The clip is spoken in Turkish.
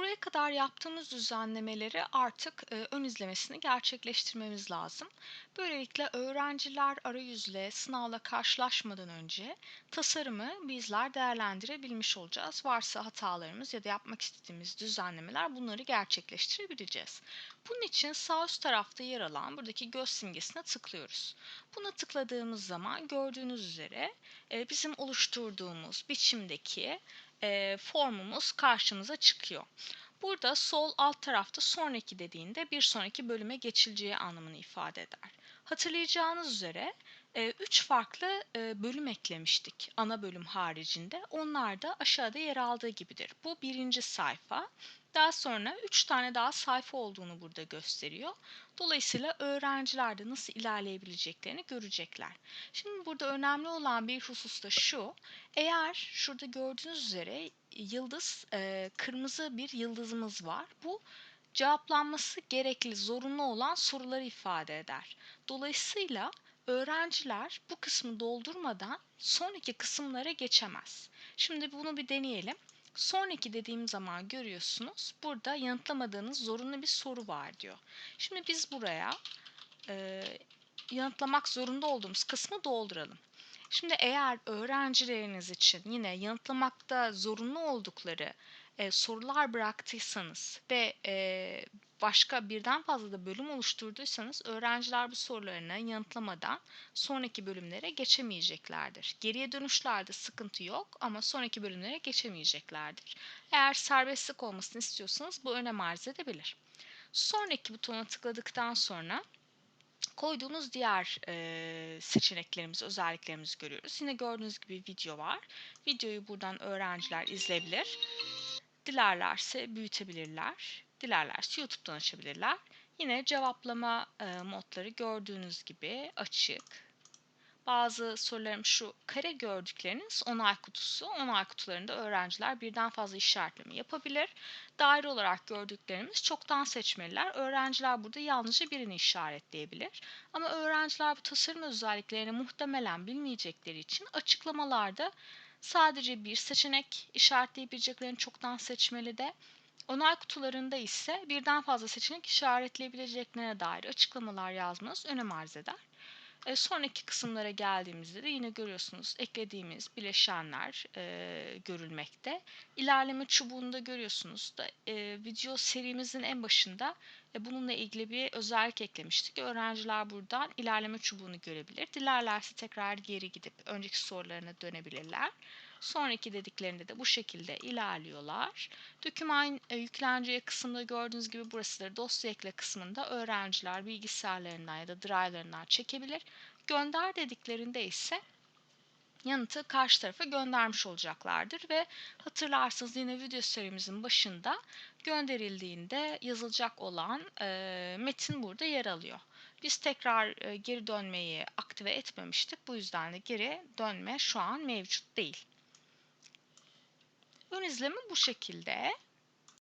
buraya kadar yaptığımız düzenlemeleri artık e, ön izlemesini gerçekleştirmemiz lazım. Böylelikle öğrenciler arayüzle, sınavla karşılaşmadan önce tasarımı bizler değerlendirebilmiş olacağız. Varsa hatalarımız ya da yapmak istediğimiz düzenlemeler bunları gerçekleştirebileceğiz. Bunun için sağ üst tarafta yer alan buradaki göz simgesine tıklıyoruz. Buna tıkladığımız zaman gördüğünüz üzere e, bizim oluşturduğumuz biçimdeki e, formumuz karşımıza çıkıyor. Burada sol alt tarafta sonraki dediğinde bir sonraki bölüme geçileceği anlamını ifade eder. Hatırlayacağınız üzere 3 farklı bölüm eklemiştik ana bölüm haricinde. Onlar da aşağıda yer aldığı gibidir. Bu birinci sayfa. Daha sonra 3 tane daha sayfa olduğunu burada gösteriyor. Dolayısıyla öğrenciler de nasıl ilerleyebileceklerini görecekler. Şimdi burada önemli olan bir husus da şu. Eğer şurada gördüğünüz üzere yıldız, kırmızı bir yıldızımız var. Bu cevaplanması gerekli, zorunlu olan soruları ifade eder. Dolayısıyla öğrenciler bu kısmı doldurmadan sonraki kısımlara geçemez. Şimdi bunu bir deneyelim. Sonraki dediğim zaman görüyorsunuz burada yanıtlamadığınız zorunlu bir soru var diyor. Şimdi biz buraya e, yanıtlamak zorunda olduğumuz kısmı dolduralım. Şimdi eğer öğrencileriniz için yine yanıtlamakta zorunlu oldukları e, sorular bıraktıysanız ve e, başka birden fazla da bölüm oluşturduysanız öğrenciler bu sorularını yanıtlamadan sonraki bölümlere geçemeyeceklerdir. Geriye dönüşlerde sıkıntı yok ama sonraki bölümlere geçemeyeceklerdir. Eğer serbestlik olmasını istiyorsanız bu önem arz edebilir. Sonraki butona tıkladıktan sonra koyduğunuz diğer e, seçeneklerimizi, özelliklerimizi görüyoruz. Yine gördüğünüz gibi video var. Videoyu buradan öğrenciler izleyebilir. Dilerlerse büyütebilirler. Dilerlerse YouTube'dan açabilirler. Yine cevaplama e, modları gördüğünüz gibi açık. Bazı sorularım şu kare gördükleriniz onay kutusu. Onay kutularında öğrenciler birden fazla işaretleme yapabilir. Daire olarak gördüklerimiz çoktan seçmeliler. Öğrenciler burada yalnızca birini işaretleyebilir. Ama öğrenciler bu tasarım özelliklerini muhtemelen bilmeyecekleri için açıklamalarda sadece bir seçenek işaretleyebileceklerini çoktan seçmeli de Onay kutularında ise birden fazla seçenek işaretleyebileceklerine dair açıklamalar yazmanız önem arz eder. E, sonraki kısımlara geldiğimizde de yine görüyorsunuz eklediğimiz bileşenler e, görülmekte. İlerleme çubuğunda görüyorsunuz da e, video serimizin en başında e, bununla ilgili bir özellik eklemiştik. Öğrenciler buradan ilerleme çubuğunu görebilir. Dilerlerse tekrar geri gidip önceki sorularına dönebilirler. Sonraki dediklerinde de bu şekilde ilerliyorlar. Doküman e, yükleneceği kısımda gördüğünüz gibi burası dosya ekle kısmında öğrenciler bilgisayarlarından ya da drive'larından çekebilir. Gönder dediklerinde ise yanıtı karşı tarafa göndermiş olacaklardır ve hatırlarsınız yine video serimizin başında gönderildiğinde yazılacak olan e, metin burada yer alıyor. Biz tekrar e, geri dönmeyi aktive etmemiştik. Bu yüzden de geri dönme şu an mevcut değil. Ön izleme bu şekilde.